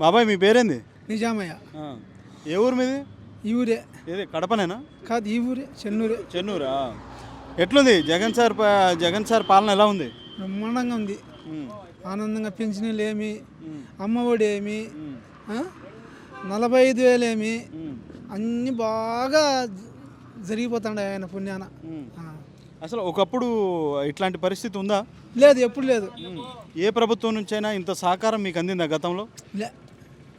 బాబాయ్ మీ పేరేంది? నిజామయ్య. ఆ. ఏ ఊరు మీది? ఈ ఊరే. ఏది కడపనేనా? కాదు ఈ ఊరే చెన్నూరే. చెన్నూరా? ఎట్లుంది? జగన్ సార్ ప- జగన్ సార్ పాలన ఎలా ఉంది? బ్రహ్మాండంగా ఉంది. ఉమ్, ఆనందంగా పెన్షన్లు ఏమి అమ్మఒడి ఏమి ఆ? నలభై ఐదు వేలు ఏమి ఉమ్, అన్నీ బాగా జరిగిపోతాడు ఆయన పుణ్యాన. ఉమ్. ఆ. అసలు ఒకప్పుడు ఇట్లాంటి పరిస్థితి ఉందా? లేదు ఎప్పుడు లేదు. ఉమ్. ఏ ప్రభుత్వం నుంచైనా ఇంత సహకారం మీకు అందిందా గతంలో? లే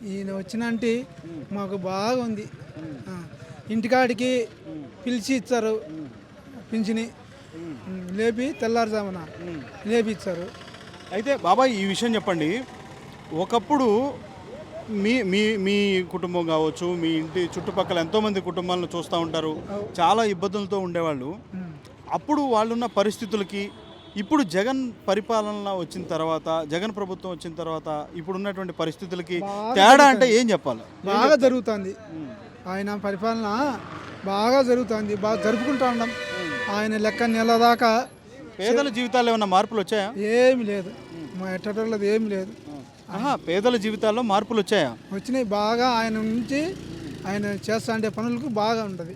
ఈయన వచ్చినంటే మాకు బాగా ఉంది ఆ. ఇంటికాడికి పిలిచి ఇచ్చారు. పింఛని లేపి తెల్లారుజామున లేపి ఇచ్చారు. అయితే బాబాయ్ ఈ విషయం చెప్పండి. ఒకప్పుడు మీ మీ మీ కుటుంబం కావచ్చు మీ ఇంటి చుట్టుపక్కల ఎంతోమంది కుటుంబాలను చూస్తూ ఉంటారు. చాలా ఇబ్బందులతో ఉండేవాళ్ళు. అప్పుడు వాళ్ళున్న పరిస్థితులకి ఇప్పుడు జగన్ పరిపాలన వచ్చిన తర్వాత జగన్ ప్రభుత్వం వచ్చిన తర్వాత ఇప్పుడు ఉన్నటువంటి పరిస్థితులకి తేడా అంటే ఏం చెప్పాలి? బాగా జరుగుతుంది. ఆయన పరిపాలన బాగా జరుగుతుంది బాగా జరుపుకుంటా ఉన్నాం. ఆయన లెక్క నెల దాకా పేదల జీవితాల్లో ఏమైనా మార్పులు వచ్చాయా? ఏమి లేదు. మా ఎట్టటోళ్ళది ఏమి లేదు. ఆహా పేదల జీవితాల్లో మార్పులు వచ్చాయా? వచ్చినాయి బాగా ఆయన నుంచి ఆయన చేస్తా అంటే పనులకు బాగా ఉంటుంది.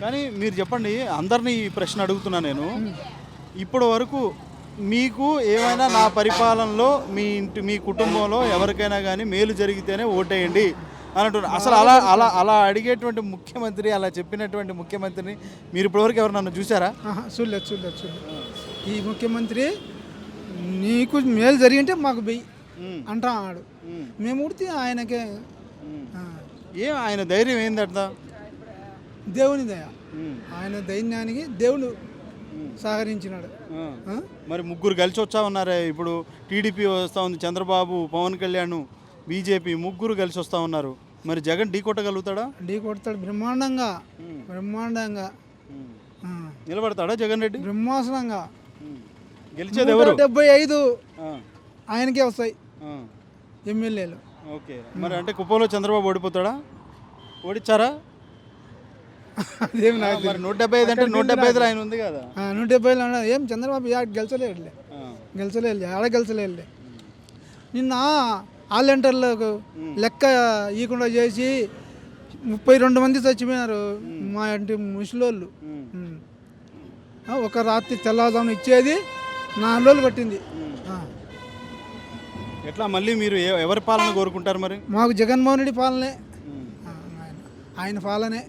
కానీ మీరు చెప్పండి అందరినీ ఈ ప్రశ్న అడుగుతున్నా నేను. ఇప్పటి వరకు మీకు ఏమైనా నా పరిపాలనలో మీ ఇంటి మీ కుటుంబంలో ఎవరికైనా కానీ మేలు జరిగితేనే ఓటేయండి అని అంటున్నారు అసలు అలా అలా అలా అడిగేటువంటి ముఖ్యమంత్రి అలా చెప్పినటువంటి ముఖ్యమంత్రిని మీరు ఇప్పటివరకు ఎవరు నన్ను చూసారా చూడలేదు చూడలేదు చూడలేదు. ఈ ముఖ్యమంత్రి నీకు మేలు జరిగింటే మాకు ఉమ్, అంటా ఆడు. మేము. ఉడితే ఆయనకే. ఏం ఆయన ధైర్యం ఏందట? దేవుని దయ. ఆయన దైన్యానికి దేవుడు సహకరించినాడు? మరి ముగ్గురు కలిసి వచ్చా ఉన్నారే? ఇప్పుడు టీడీపీ వస్తూ ఉంది చంద్రబాబు పవన్ కళ్యాణ్ బీజేపీ ముగ్గురు కలిసి వస్తూ ఉన్నారు. మరి జగన్ ఢీ కొట్టగలుగుతాడా? ఢీ కొడతాడు. బ్రహ్మాండంగా. బ్రహ్మాండంగా. నిలబడతాడా జగన్ రెడ్డి? బ్రహ్మాసనంగా గెలిచేది ఎవరు? డెబ్బై ఐదు ఆయనకే వస్తాయి ఎమ్మెల్యేలు. ఓకే. మరి అంటే కుప్పంలో చంద్రబాబు ఓడిపోతాడా? ఓడిచ్చారా? అదేం నాకు మరి నూట డెబ్బై ఐదు అంటే నూట డెబ్బై ఐదులో ఆయన ఉంది కదా? ఆ, నూట డెబ్బైలో ఉన్నాడు. ఏం చంద్రబాబు యాడ్ గెలిచలేడులే. ఆ, గెలిచలేదు ఆడ గెలిచలేదులే నిన్న ఆల్ఎంటర్లకు లెక్క ఇవ్వకుండా చేసి ముప్పై రెండు మంది చచ్చిపోయినారు మా ఇంటి ముసలోళ్ళు. ఉమ్, ఉమ్. ఆ, ఒక రాత్రి తెల్లవారుజామున ఇచ్చేది నాలుగు రోజులు పట్టింది. ఆ. ఎట్లా మళ్ళీ మీరు ఎ- ఎవరి పాలన కోరుకుంటారు మరి? మాకు జగన్మోహన్ రెడ్డి పాలనే. ఆ, ఆయన ఆయన పాలనే.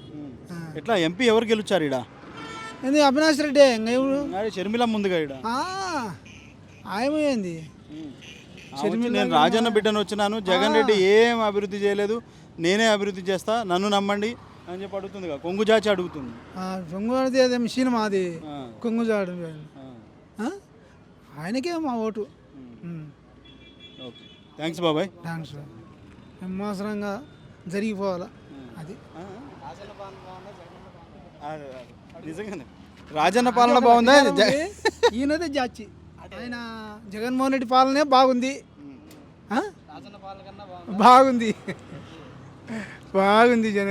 ఎట్లా ఎంపీ ఎవరు గెలుచారు ఇడ ఏంది అవినాష్ రెడ్డి ఇంకా ఎవరు? షర్మిల ముందుగా ఇడ ఆ, ఆయన ఏంది? నేను రాజన్న బిడ్డను వచ్చినాను. జగన్ రెడ్డి ఏం అభివృద్ధి చేయలేదు. నేనే అభివృద్ధి చేస్తా నన్ను నమ్మండి అని చెప్పి అడుగుతుంది. కొంగు జాచి అడుగుతుంది. పొంగుది అదే ఆ, కొంగుజాడు ఆ, ఆ? ఆయనకే మా ఓటు. ఓకే. థ్యాంక్స్ బాబాయ్. థ్యాంక్స్ బ్రహ్మాసనంగా జరిగిపోవాలా? అది. నిజంగానే. రాజన్న పాలన బాగుందా? ఈయనదే జాచి ఆయన జగన్మోహన్ రెడ్డి పాలనే బాగుంది. ఆ? బాగుంది. బాగుంది జగన్.